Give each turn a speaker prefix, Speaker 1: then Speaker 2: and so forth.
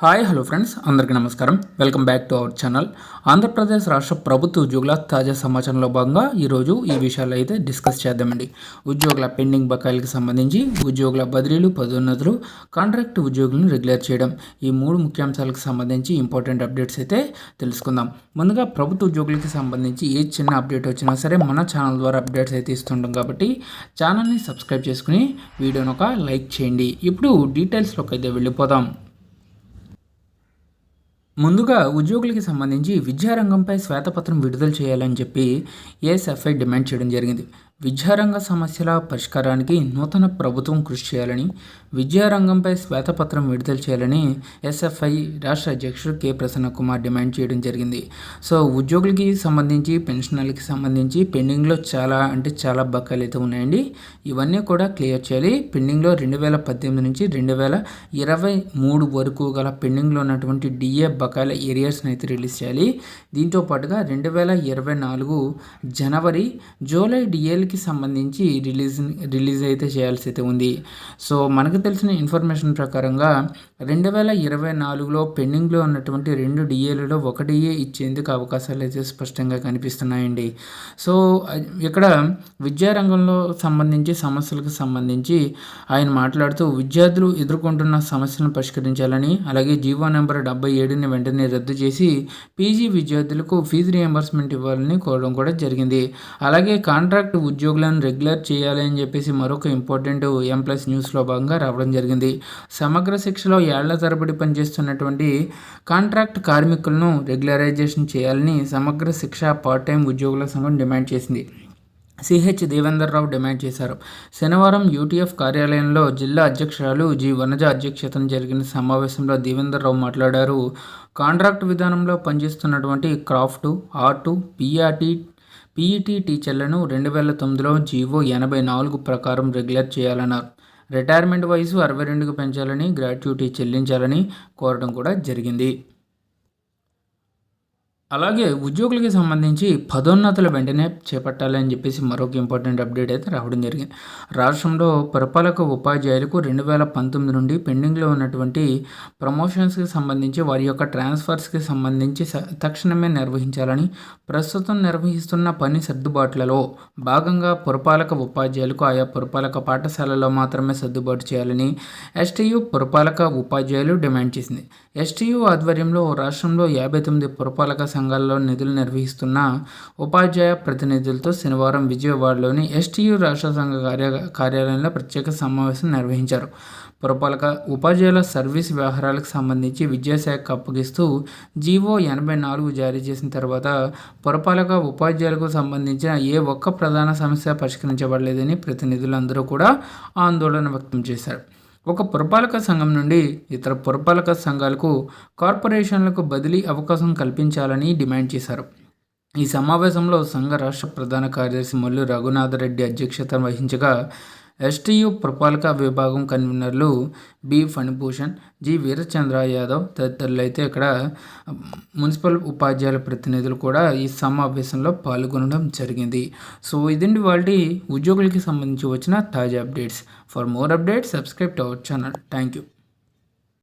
Speaker 1: Hi hello friends. అందరికీ నమస్కారం. Welcome back to our channel. Andhra Pradesh రాష్ట్ర ప్రభుత్వ ఉద్యోగుల తాజా సమాచారంలో భాగంగా ఈరోజు ఈ విషయాలు అయితే డిస్కస్ చేద్దామండి. ఉద్యోగుల పెండింగ్ బకాయిలకు సంబంధించి ఉద్యోగుల బదిలీలు పదోన్నతులు కాంట్రాక్ట్ ఉద్యోగులను రెగ్యులర్ చేయడం. ఈ మూడు ముఖ్యాంశాలకు సంబంధించి ఇంపార్టెంట్ అప్డేట్స్ అయితే తెలుసుకుందాం. ముందుగా ప్రభుత్వ ఉద్యోగులకి సంబంధించి ఏ చిన్న అప్డేట్ వచ్చినా సరే మన ఛానల్ ద్వారా అప్డేట్స్ అయితే ఇస్తుంటాం కాబట్టి ఛానల్ని సబ్స్క్రైబ్ చేసుకుని వీడియోని ఒక లైక్ చేయండి. ఇప్పుడు డీటెయిల్స్లోకి అయితే వెళ్ళిపోదాం. ముందుగా ఉద్యోగులకి సంబంధించి విద్యారంగంపై శ్వేతపత్రం విడుదల చేయాలని చెప్పి ఏఎస్ఎఫ్ఐ డిమాండ్ చేయడం జరిగింది. విద్యారంగ సమస్యల పరిష్కారానికి నూతన ప్రభుత్వం కృషి చేయాలని విద్యారంగంపై శ్వేతపత్రం విడుదల చేయాలని ఎస్ఎఫ్ఐ రాష్ట్ర అధ్యక్షుడు కె. ప్రసన్న కుమార్ డిమాండ్ చేయడం జరిగింది. సో ఉద్యోగులకి సంబంధించి పెన్షనర్లకి సంబంధించి పెండింగ్లో చాలా అంటే చాలా బకాయిలు అయితే ఉన్నాయండి. ఇవన్నీ కూడా క్లియర్ చేయాలి. పెండింగ్లో రెండు వేల పద్దెనిమిది నుంచి రెండు వేల ఇరవై మూడు వరకు గల పెండింగ్లో ఉన్నటువంటి డిఏ బకాయిల ఏరియాస్ని అయితే రిలీజ్ చేయాలి. దీంతో పాటుగా రెండు వేల ఇరవై నాలుగు జనవరి జూలై డిఏలకి సంబంధించి రిలీజ్ రిలీజ్ అయితే చేయాల్సి అయితే ఉంది. సో మనకు తెలిసిన ఇన్ఫర్మేషన్ ప్రకారంగా రెండు వేల ఇరవై నాలుగులో పెండింగ్లో ఉన్నటువంటి రెండు డిఏలలో ఒక డిఏ ఇచ్చేందుకు అవకాశాలు అయితే స్పష్టంగా కనిపిస్తున్నాయండి. సో ఇక్కడ విద్యారంగంలో సంబంధించి సమస్యలకు సంబంధించి ఆయన మాట్లాడుతూ విద్యార్థులు ఎదుర్కొంటున్న సమస్యలను పరిష్కరించాలని అలాగే జీవో నెంబర్ డెబ్బై ఏడుని వెంటనే రద్దు చేసి పీజీ విద్యార్థులకు ఫీజు రియంబర్స్మెంట్ ఇవ్వాలని కోరడం కూడా జరిగింది. అలాగే కాంట్రాక్ట్ ఉద్యోగులను రెగ్యులర్ చేయాలి అని చెప్పేసి మరొక ఇంపార్టెంట్ ఎం ప్లస్ న్యూస్లో భాగంగా రావడం జరిగింది. సమగ్ర శిక్షలో ఏళ్ళ తరబడి పనిచేస్తున్నటువంటి కాంట్రాక్ట్ కార్మికులను రెగ్యులరైజేషన్ చేయాలని సమగ్ర శిక్ష పార్ట్ టైం ఉద్యోగుల సంఘం డిమాండ్ చేసింది. సిహెచ్ దేవేందర్ రావు డిమాండ్ చేశారు. శనివారం యూటీఎఫ్ కార్యాలయంలో జిల్లా అధ్యక్షురాలు జి వనజ అధ్యక్షతన జరిగిన సమావేశంలో దేవేందర్ రావు మాట్లాడారు. కాంట్రాక్ట్ విధానంలో పనిచేస్తున్నటువంటి క్రాఫ్ట్ ఆర్టు పిఆర్టీ పీఈటీ టీచర్లను రెండు వేల తొమ్మిదిలో జీవో ఎనభై నాలుగు ప్రకారం రెగ్యులర్ చేయాలన్నారు. రిటైర్మెంట్ వయసు అరవై రెండుకు పెంచాలని గ్రాట్యుటీ చెల్లించాలని కోరడం కూడా జరిగింది. అలాగే ఉద్యోగులకి సంబంధించి పదోన్నతులు వెంటనే చేపట్టాలని చెప్పేసి మరొక ఇంపార్టెంట్ అప్డేట్ అయితే రావడం జరిగింది. రాష్ట్రంలో పురపాలక ఉపాధ్యాయులకు రెండు వేల పంతొమ్మిది నుండి పెండింగ్లో ఉన్నటువంటి ప్రమోషన్స్కి సంబంధించి వారి యొక్క ట్రాన్స్ఫర్స్కి సంబంధించి తక్షణమే నిర్వహించాలని ప్రస్తుతం నిర్వహిస్తున్న పని సర్దుబాట్లలో భాగంగా పురపాలక ఉపాధ్యాయులకు ఆయా పురపాలక పాఠశాలలో మాత్రమే సర్దుబాటు చేయాలని ఎస్టీయు పురపాలక ఉపాధ్యాయులు డిమాండ్ చేసింది. ఎస్టీయు ఆధ్వర్యంలో రాష్ట్రంలో యాభై తొమ్మిది పురపాలక సంఘాల్లో నిధులు నిర్వహిస్తున్న ఉపాధ్యాయ ప్రతినిధులతో శనివారం విజయవాడలోని ఎస్టీయు రాష్ట్ర సంఘ కార్య కార్యాలయంలో ప్రత్యేక సమావేశం నిర్వహించారు. పురపాలక ఉపాధ్యాయుల సర్వీస్ వ్యవహారాలకు సంబంధించి విద్యాశాఖకు అప్పగిస్తూ జీవో ఎనభై నాలుగు జారీ చేసిన తర్వాత పురపాలక ఉపాధ్యాయులకు సంబంధించిన ఏ ఒక్క ప్రధాన సమస్య పరిష్కరించబడలేదని ప్రతినిధులందరూ కూడా ఆందోళన వ్యక్తం చేశారు. ఒక పురపాలక సంఘం నుండి ఇతర పురపాలక సంఘాలకు కార్పొరేషన్లకు బదిలీ అవకాశం కల్పించాలని డిమాండ్ చేశారు. ఈ సమావేశంలో సంఘ రాష్ట్ర ప్రధాన కార్యదర్శి మల్లు రఘునాథరెడ్డి అధ్యక్షత వహించగా ఎస్టీయు పురపాలక విభాగం కన్వీనర్లు బి. ఫణిభూషణ్ జి. వీరచంద్ర యాదవ్ తదితరులు అయితే ఇక్కడ మున్సిపల్ ఉపాధ్యాయుల ప్రతినిధులు కూడా ఈ సమావేశంలో పాల్గొనడం జరిగింది. సో ఇదండి వాళ్ళ ఉద్యోగులకి సంబంధించి వచ్చిన తాజా updates. For more updates subscribe to our channel. Thank you